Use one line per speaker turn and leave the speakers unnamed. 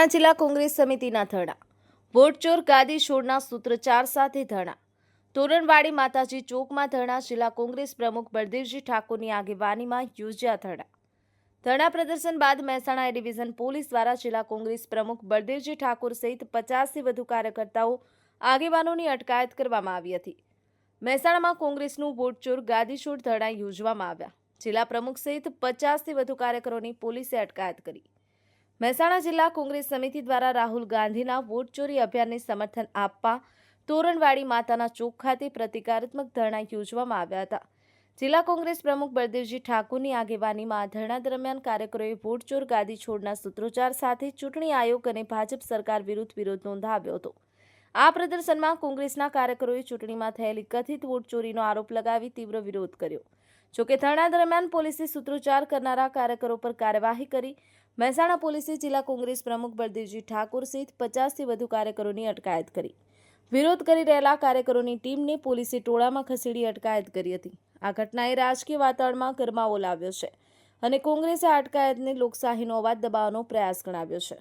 મહેસાણા જિલ્લા કોંગ્રેસ સમિતિના ધરણા. વોટચોર ગાદી છોડના સૂત્રચાર સાથે ધરણા. તોરણવાડી માતાજી ચોકમાં ધરણા જિલ્લા કોંગ્રેસ પ્રમુખ બળદેવજી ઠાકોરની આગેવાનીમાં યોજ્યા ધરણા. ધરણા પ્રદર્શન બાદ મહેસાણા ડિવિઝન પોલીસ દ્વારા જિલ્લા કોંગ્રેસ પ્રમુખ બળદેવજી ઠાકોર સહિત પચાસથી વધુ કાર્યકર્તાઓ આગેવાનોની અટકાયત કરવામાં આવી હતી. મહેસાણામાં કોંગ્રેસનું વોટચોર ગાદીછોડ ધરણા યોજવામાં આવ્યા. જિલ્લા પ્રમુખ સહિત પચાસથી વધુ કાર્યકરોની પોલીસે અટકાયત કરી. મહેસાણા જિલ્લા કોંગ્રેસ સમિતિ દ્વારા રાહુલ ગાંધીના વોટ ચોરી અભિયાનને સમર્થન આપવા તોરણવાડી માતાના ચોક ખાતે પ્રતિકારાત્મક ધરણા યોજવામાં આવ્યા હતા. જિલ્લા કોંગ્રેસ પ્રમુખ બળદેવજી ઠાકુરની આગેવાનીમાં ધરણા દરમિયાન કાર્યકરોએ વોટ ચોર ગાદી છોડના સૂત્રોચ્ચાર સાથે ચૂંટણી આયોગ અને ભાજપ સરકાર વિરુદ્ધ વિરોધ નોંધાવ્યો હતો. આ પ્રદર્શનમાં કોંગ્રેસના કાર્યકરોએ ચૂંટણીમાં થયેલી કથિત વોટ ચોરીનો આરોપ લગાવી તીવ્ર વિરોધ કર્યો. જોકે ધરણા દરમિયાન પોલીસે સૂત્રોચ્ચાર કરનારા કાર્યકરો પર કાર્યવાહી કરી. મહેસાણા પોલીસે જિલ્લા કોંગ્રેસ પ્રમુખ બળદેવજી ઠાકોર સહિત પચાસથી વધુ કાર્યકરોની અટકાયત કરી. વિરોધ કરી રહેલા કાર્યકરોની ટીમને પોલીસે ટોળામાં ખસેડી અટકાયત કરી હતી. આ ઘટનાએ રાજકીય વાતાવરણમાં ગરમાવો લાવ્યો છે અને કોંગ્રેસે અટકાયતને લોકશાહીનો અવાજ દબાવવાનો પ્રયાસ ગણાવ્યો છે.